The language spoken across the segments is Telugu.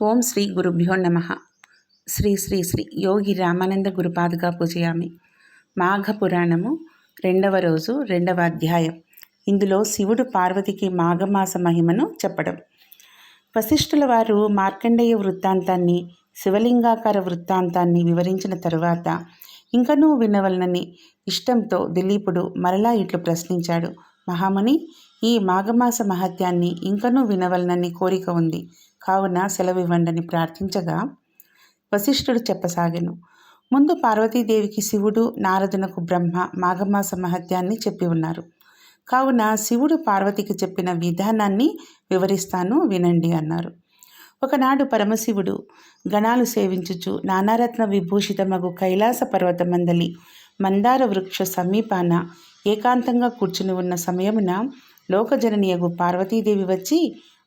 ఓం శ్రీ గురుభ్యో నమ. శ్రీ శ్రీ శ్రీ యోగి రామానంద గురుపాదుగా పూజయామి. మాఘ పురాణము రెండవ రోజు రెండవ అధ్యాయం. ఇందులో శివుడు పార్వతికి మాఘమాస మహిమను చెప్పడం. వశిష్ఠుల వారు మార్కండేయ వృత్తాంతాన్ని శివలింగాకార వృత్తాంతాన్ని వివరించిన తరువాత ఇంకనూ వినవలనని ఇష్టంతో దిలీపుడు మరలా ఇట్లు ప్రశ్నించాడు. మహాముని ఈ మాఘమాస మహత్యాన్ని ఇంకనూ వినవలనని కోరిక ఉంది. కావున సెలవివ్వండని ప్రార్థించగా వశిష్ఠుడు చెప్పసాగెను. ముందు పార్వతీదేవికి శివుడు నారదునకు బ్రహ్మ మాఘమాస మహత్యాన్ని చెప్పి ఉన్నారు. కావున శివుడు పార్వతికి చెప్పిన విధానాన్ని వివరిస్తాను వినండి అన్నారు. ఒకనాడు పరమశివుడు గణాలు సేవించుచు నానారత్న విభూషితమగు కైలాస పర్వతమందలి మందార వృక్ష సమీపాన ఏకాంతంగా కూర్చుని ఉన్న సమయమున లోకజననీయగు పార్వతీదేవి వచ్చి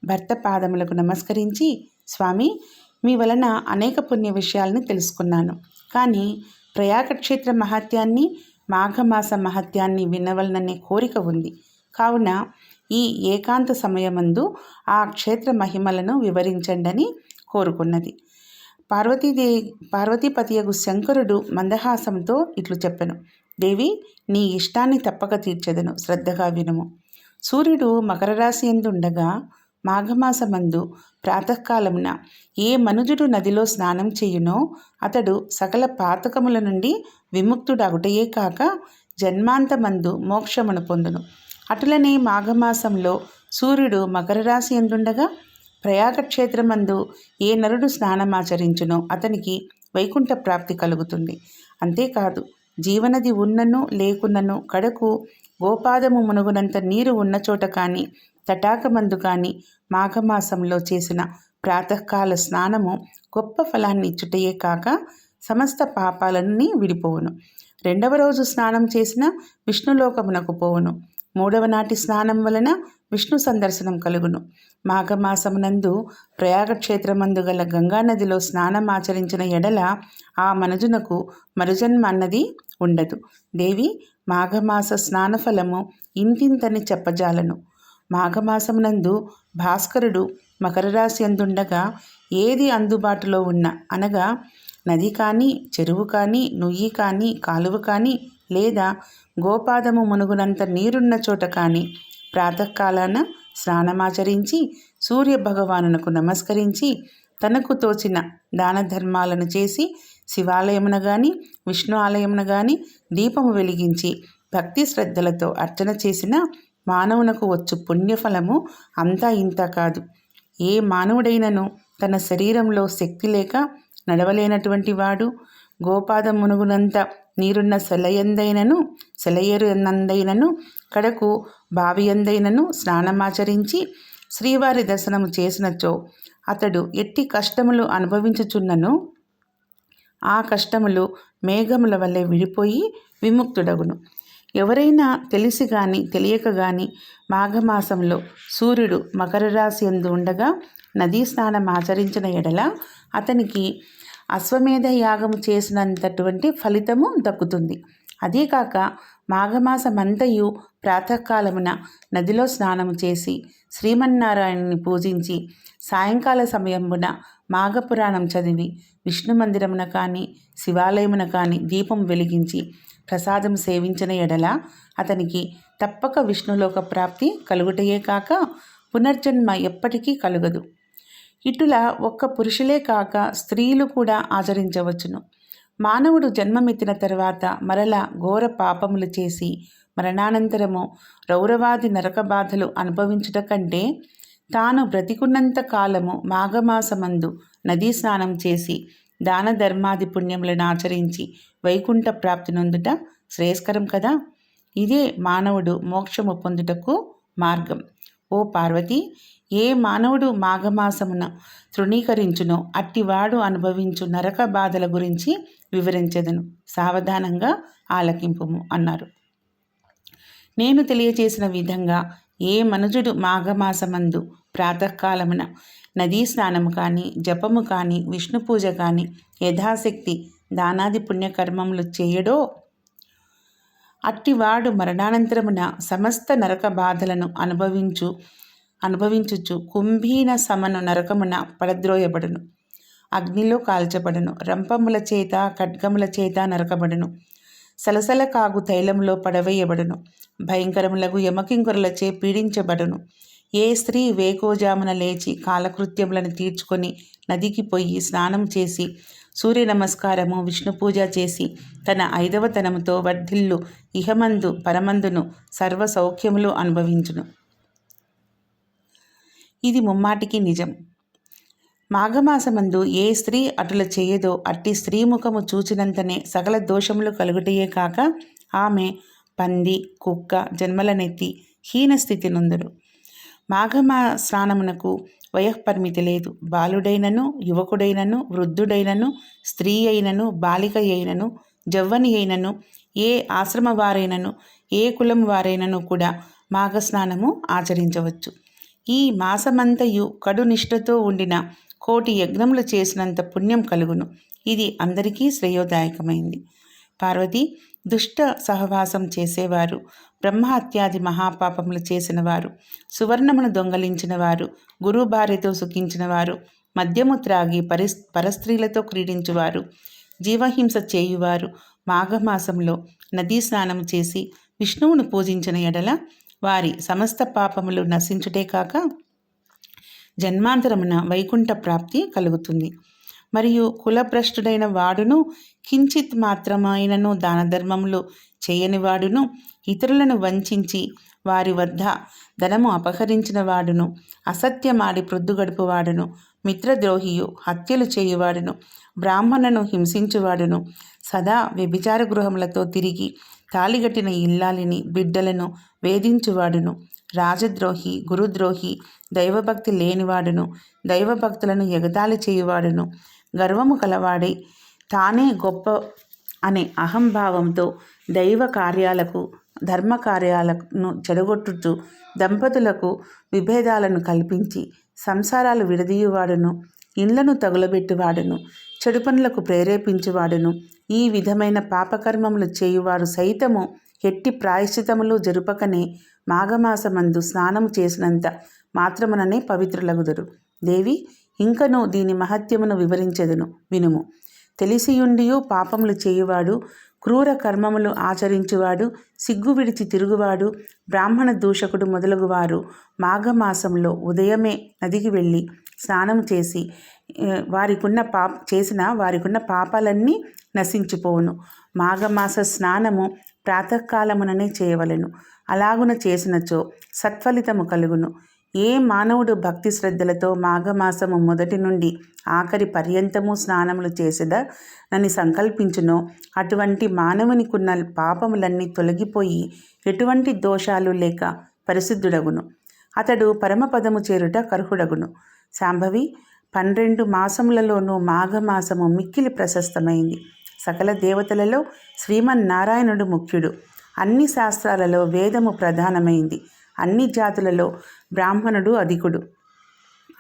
భర్త పాదములకు నమస్కరించి స్వామి మీ వలన అనేక పుణ్య విషయాలను తెలుసుకున్నాను. కానీ ప్రయాగ క్షేత్ర మహత్యాన్ని మాఘమాస మహత్యాన్ని వినవలననే కోరిక ఉంది. కావున ఈ ఏకాంత సమయమందు ఆ క్షేత్ర మహిమలను వివరించండని కోరుకున్నది. పార్వతీదే పార్వతీపతియగు శంకరుడు మందహాసంతో ఇట్లు చెప్పెను. దేవి నీ ఇష్టాన్ని తప్పక తీర్చెదను. శ్రద్ధగా వినుము. సూర్యుడు మకర రాశి ఎందుండగా మాఘమాసమందు ప్రాతకాలమున ఏ మనుజుడు నదిలో స్నానం చేయునో అతడు సకల పాతకముల నుండి విముక్తుడగుటయే కాక జన్మాంతమందు మోక్షమును పొందును. అటులనే మాఘమాసంలో సూర్యుడు మకర రాశి ఎందుండగా? ప్రయాగక్షేత్రమందు ఏ నరుడు స్నానమాచరించునో అతనికి వైకుంఠ ప్రాప్తి కలుగుతుంది. అంతేకాదు జీవనది ఉన్నను లేకున్నను కడకు గోపాదము మునుగునంత నీరు ఉన్న చోట కానీ తటాకమందు కానీ మాఘమాసంలో చేసిన ప్రాతకాల స్నానము గొప్ప ఫలాన్ని ఇచ్చుటయే కాక సమస్త పాపాలన్నీ విడిపోవును. రెండవ రోజు స్నానం చేసిన విష్ణులోకమునకు పోవును. మూడవ నాటి స్నానం వలన విష్ణు సందర్శనం కలుగును. మాఘమాసమునందు ప్రయాగక్షేత్రమందు గల గంగానదిలో స్నానం ఆచరించిన ఎడల ఆ మనుజునకు మరుజన్మ అన్నది ఉండదు. దేవి మాఘమాస స్నానఫలము ఇంతింతని చెప్పజాలను. మాఘమాసమునందు భాస్కరుడు మకర రాశి అందుండగా ఏది అందుబాటులో ఉన్న? అనగా నది కానీ చెరువు కానీ నుయ్యి కానీ కాలువ కానీ లేదా గోపాదము మునుగునంత నీరున్న చోట కానీ ప్రాతకాలాన స్నానమాచరించి సూర్య భగవానునకు నమస్కరించి తనకు తోచిన దాన ధర్మాలను చేసి శివాలయమున గాని విష్ణు ఆలయమున గాని దీపము వెలిగించి భక్తి శ్రద్ధలతో అర్చన చేసిన మానవునకు వచ్చు పుణ్యఫలము అంతా ఇంత కాదు. ఏ మానవుడైనను తన శరీరంలో శక్తి లేక నడవలేనటువంటి వాడు? గోపాద మునుగునంత నీరున్న సెలయందైనను సెలయేరు కడకు బావి ఎందైనను స్నానమాచరించి శ్రీవారి దర్శనము చేసినచో అతడు ఎట్టి కష్టములు అనుభవించుచున్నను? ఆ కష్టములు మేఘముల వల్లే విడిపోయి విముక్తుడగును. ఎవరైనా తెలిసి కానీ తెలియక గాని మాఘమాసంలో సూర్యుడు మకర రాశి ఎందు ఉండగా నదీ స్నానం ఆచరించిన ఎడల అతనికి అశ్వమేధ యాగం చేసినంతటువంటి ఫలితము దక్కుతుంది. అదీకాక మాఘమాసమంతయు ప్రాతకాలమున నదిలో స్నానము చేసి శ్రీమన్నారాయణుని పూజించి సాయంకాల సమయమున మాఘపురాణం చదివి విష్ణు మందిరమున కానీ శివాలయమున కానీ దీపం వెలిగించి ప్రసాదం సేవించిన ఎడల అతనికి తప్పక విష్ణులోక ప్రాప్తి కలుగుటయే కాక పునర్జన్మ ఎప్పటికీ కలుగదు. ఇటుల ఒక్క పురుషులే కాక స్త్రీలు కూడా ఆచరించవచ్చును. మానవుడు జన్మమెత్తిన తర్వాత మరల ఘోర పాపములు చేసి మరణానంతరము రౌరవాది నరక బాధలు అనుభవించుట కంటే తాను బ్రతికున్నంత కాలము మాఘమాసమందు నదీ స్నానం చేసి దాన ధర్మాది పుణ్యములను ఆచరించి వైకుంఠ ప్రాప్తి నొందుట శ్రేయస్కరం కదా? ఇదే మానవుడు మోక్షము పొందుటకు మార్గం. ఓ పార్వతి ఏ మానవుడు మాఘమాసమున తృణీకరించునో అట్టివాడు అనుభవించు నరక బాధల గురించి వివరించదను. సావధానంగా ఆలకింపుము అన్నారు. నేను తెలియచేసిన విధంగా ఏ మనుజుడు మాఘమాసమందు ప్రాతకాలమున నదీ స్నానము కానీ జపము కానీ విష్ణు పూజ కానీ యథాశక్తి దానాది పుణ్యకర్మములు చేయడో? అట్టివాడు మరణానంతరమున సమస్త నరక బాధలను అనుభవించు అనుభవించుచు కుంభీన సమను నరకమున పడద్రోయబడును. అగ్నిలో కాల్చబడును. రంపముల చేత ఖడ్గముల చేత నరకబడును. సలసల కాగు తైలంలో పడవేయబడును. భయంకరములగు యమకింకురలచే పీడించబడును. ఏ స్త్రీ వేకోజామున లేచి కాలకృత్యములను తీర్చుకొని నదికి పోయి స్నానం చేసి సూర్య నమస్కారము విష్ణు పూజ చేసి తన ఐదవతనముతో వర్ధిల్లు ఇహమందు పరమందును సర్వ సౌఖ్యములు అనుభవించును. ఇది ముమ్మాటికి నిజం. మాఘమాసమందు ఏ స్త్రీ అటుల చేయదో అట్టి స్త్రీ ముఖము చూచినంతనే సకల దోషములు కలుగుటయే కాక ఆమె పంది కుక్క జన్మలనెత్తి హీనస్థితి నుందురు మాఘమా స్నానమునకు వయఃపరిమితి లేదు. బాలుడైనను యువకుడైనను వృద్ధుడైనను స్త్రీ అయినను బాలిక అయినను జవ్వని అయినను ఏ ఆశ్రమ వారైనను ఏ కులం వారైనను కూడా మాఘస్నానము ఆచరించవచ్చు. ఈ మాసమంతయు కడు నిష్ఠతో ఉండిన కోటి యజ్ఞములు చేసినంత పుణ్యం కలుగును. ఇది అందరికీ శ్రేయోదాయకమైంది. పార్వతి దుష్ట సహవాసం చేసేవారు బ్రహ్మహత్యాది మహాపాపములు చేసిన వారు సువర్ణమును దొంగలించిన వారు గురు భార్యతో సుఖించిన వారు మద్యము త్రాగి పరిస్ పరస్త్రీలతో క్రీడించువారు జీవహింస చేయువారు మాఘమాసంలో నదీ స్నానం చేసి విష్ణువును పూజించిన ఎడల వారి సమస్త పాపములు నశించుటే కాక జన్మాంతరమున వైకుంఠ ప్రాప్తి కలుగుతుంది. మరియు కులభ్రష్టుడైన వాడును కించిత్ మాత్రమైనను దాన ధర్మములు చేయని వాడును ఇతరులను వంచించి వారి వద్ద ధనము అపహరించిన వాడును అసత్యమాడి ప్రొద్దు గడుపువాడును మిత్రద్రోహియు హత్యలు చేయువాడును బ్రాహ్మణను హింసించువాడును సదా వ్యభిచార గృహములతో తిరిగి తాళిగట్టిన ఇల్లాలిని బిడ్డలను వేధించువాడును రాజద్రోహి గురుద్రోహి దైవభక్తి లేనివాడును దైవభక్తులను ఎగతాళి చేయువాడును. గర్వము కలవాడై తానే గొప్ప అనే అహంభావంతో దైవ కార్యాలకు ధర్మ కార్యాలను చెడగొట్టుతూ దంపతులకు విభేదాలను కల్పించి సంసారాలు విడదీయువాడును ఇండ్లను తగులబెట్టువాడును చెడు పనులకు ప్రేరేపించువాడును. ఈ విధమైన పాపకర్మములు చేయువారు సైతము ఎట్టి ప్రాయశ్చితములు జరుపకనే మాఘమాసమందు స్నానము చేసినంత మాత్రముననే పవిత్రులగుదురు. దేవి ఇంకను దీని మహత్యమును వివరించెదను. వినుము. తెలిసియుండియు పాపములు చేయువాడు క్రూర కర్మములు ఆచరించువాడు సిగ్గు విడిచి తిరుగువాడు బ్రాహ్మణ దూషకుడు మొదలగువారు మాఘమాసంలో ఉదయమే నదికి వెళ్ళి స్నానం చేసి వారికున్న పాప చేసిన వారికున్న పాపాలన్నీ నశించిపోవును. మాఘమాస స్నానము ప్రాతకాలముననే చేయవలెను. అలాగున చేసినచో సత్ఫలితము కలుగును. ఏ మానవుడు భక్తి శ్రద్ధలతో మాఘమాసము మొదటి నుండి ఆఖరి పర్యంతము స్నానములు చేసేదా నన్ను సంకల్పించునో అటువంటి మానవునికున్న పాపములన్నీ తొలగిపోయి ఎటువంటి దోషాలు లేక పరిశుద్ధుడగును. అతడు పరమపదము చేరుట కర్హుడగును. శాంభవి పన్నెండు మాసములలోనూ మాఘమాసము మిక్కిలి ప్రశస్తమైంది. సకల దేవతలలో శ్రీమన్నారాయణుడు ముఖ్యుడు. అన్ని శాస్త్రాలలో వేదము ప్రధానమైంది. అన్ని జాతులలో బ్రాహ్మణుడు అధికుడు.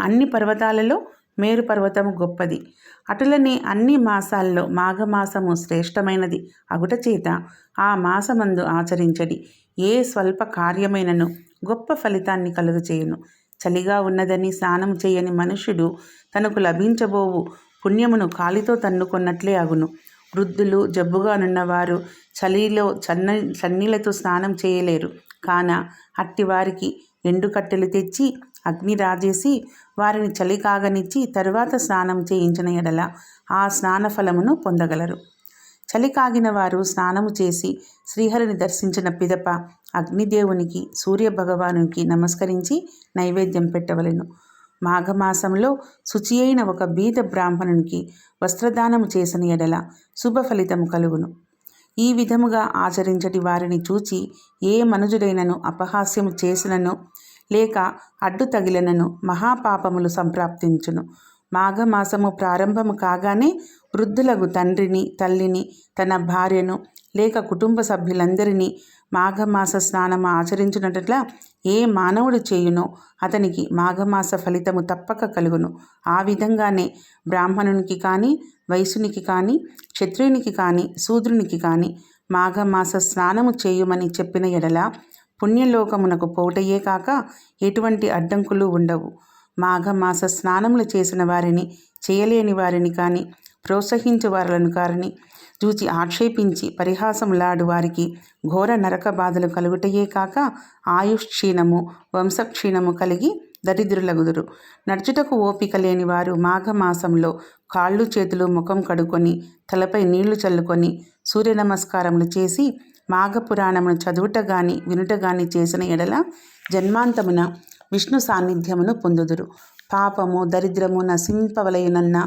అన్ని పర్వతాలలో మేరు పర్వతము గొప్పది. అటులనే అన్ని మాసాల్లో మాఘమాసము శ్రేష్టమైనది. అగుట చేత ఆ మాసమందు ఆచరించడి. ఏ స్వల్ప కార్యమైనను గొప్ప ఫలితాన్ని కలుగచేయును చలిగా ఉన్నదని స్నానం చేయని మనుష్యుడు తనకు లభించబోవు పుణ్యమును కాలితో తన్నుకొన్నట్లే అగును. వృద్ధులు జబ్బుగా నున్నవారు చలిలో చన్న చన్నీళ్ళతో స్నానం చేయలేరు. కాన అట్టివారికి ఎండుకట్టెలు తెచ్చి అగ్ని రాజేసి వారిని చలి కాగనిచ్చి తరువాత స్నానం చేయించిన ఎడల ఆ స్నాన ఫలమును పొందగలరు. చలి కాగిన వారు స్నానము చేసి శ్రీహరిని దర్శించిన పిదప అగ్నిదేవునికి సూర్యభగవానునికి నమస్కరించి నైవేద్యం పెట్టవలెను. మాఘమాసంలో శుచి అయిన ఒక బీద బ్రాహ్మణునికి వస్త్రదానము చేసిన ఎడల శుభ ఫలితము కలుగును. ఈ విధముగా ఆచరించటి వారిని చూచి ఏ మనుజుడైనను అపహాస్యము చేసినను లేక అడ్డు తగిలినను మహాపాపములు సంప్రాప్తించును. మాఘమాసము ప్రారంభము కాగానే వృద్ధులకు తండ్రిని తల్లిని తన భార్యను లేక కుటుంబ సభ్యులందరినీ మాఘమాస స్నానము ఆచరించినట్ల ఏ మానవుడు చేయునో అతనికి మాఘమాస ఫలితము తప్పక కలుగును. ఆ విధంగానే బ్రాహ్మణునికి కానీ వైశ్యునికి కానీ క్షత్రియునికి కానీ శూద్రునికి కానీ మాఘమాస స్నానము చేయుమని చెప్పిన ఎడల పుణ్యలోకమునకు పోటయే కాక ఎటువంటి అడ్డంకులు ఉండవు. మాఘమాస స్నానములు చేసిన వారిని చేయలేని వారిని కానీ ప్రోత్సహించు వారులను కారని చూచి ఆక్షేపించి పరిహాసములాడు వారికి ఘోర నరక బాధలు కలుగుటయే కాక ఆయుష్ క్షీణము వంశక్షీణము కలిగి దరిద్రులగుదురు. నడుచుటకు ఓపిక లేని వారు మాఘమాసంలో కాళ్ళు చేతులు ముఖం కడుకొని తలపై నీళ్ళు చల్లుకొని సూర్య నమస్కారములు చేసి మాఘపురాణమును చదువుట గాని వినుట గాని చేసిన ఎడల జన్మాంతమున విష్ణు సాన్నిధ్యమును పొందుదురు. పాపము దరిద్రము నశింపవలయునన్న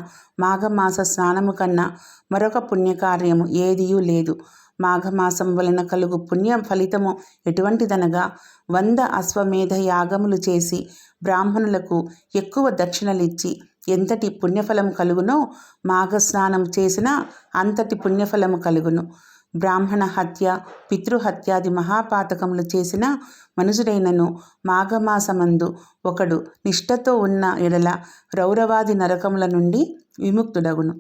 మాఘమాస స్నానము కన్నా మరొక పుణ్యకార్యము ఏదియూ లేదు. మాఘమాసం వలన కలుగు పుణ్య ఫలితము ఎటువంటిదనగా వంద అశ్వమేధ యాగములు చేసి బ్రాహ్మణులకు ఎక్కువ దక్షిణలిచ్చి ఎంతటి పుణ్యఫలం కలుగునో మాఘస్నానం చేసినా అంతటి పుణ్యఫలము కలుగును. బ్రాహ్మణ హత్య పితృహత్యాది మహాపాతకములు చేసిన మనుషుడైనను మాఘమాసమందు ఒకడు నిష్ఠతో ఉన్న ఎడల రౌరవాది నరకముల నుండి విముక్తుడగును.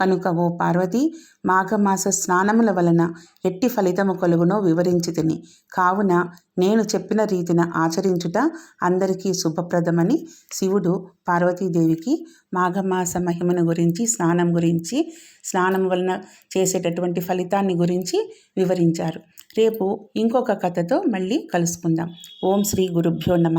కనుక ఓ పార్వతి మాఘమాస స్నానముల వలన ఎట్టి ఫలితము కలుగునో వివరించి తిని. కావున నేను చెప్పిన రీతిన ఆచరించుట అందరికీ శుభప్రదమని శివుడు పార్వతీదేవికి మాఘమాస మహిమను గురించి స్నానం గురించి స్నానం వలన చేసేటటువంటి ఫలితాన్ని గురించి వివరించారు. రేపు ఇంకొక కథతో మళ్ళీ కలుసుకుందాం. ఓం శ్రీ గురుభ్యో నమ.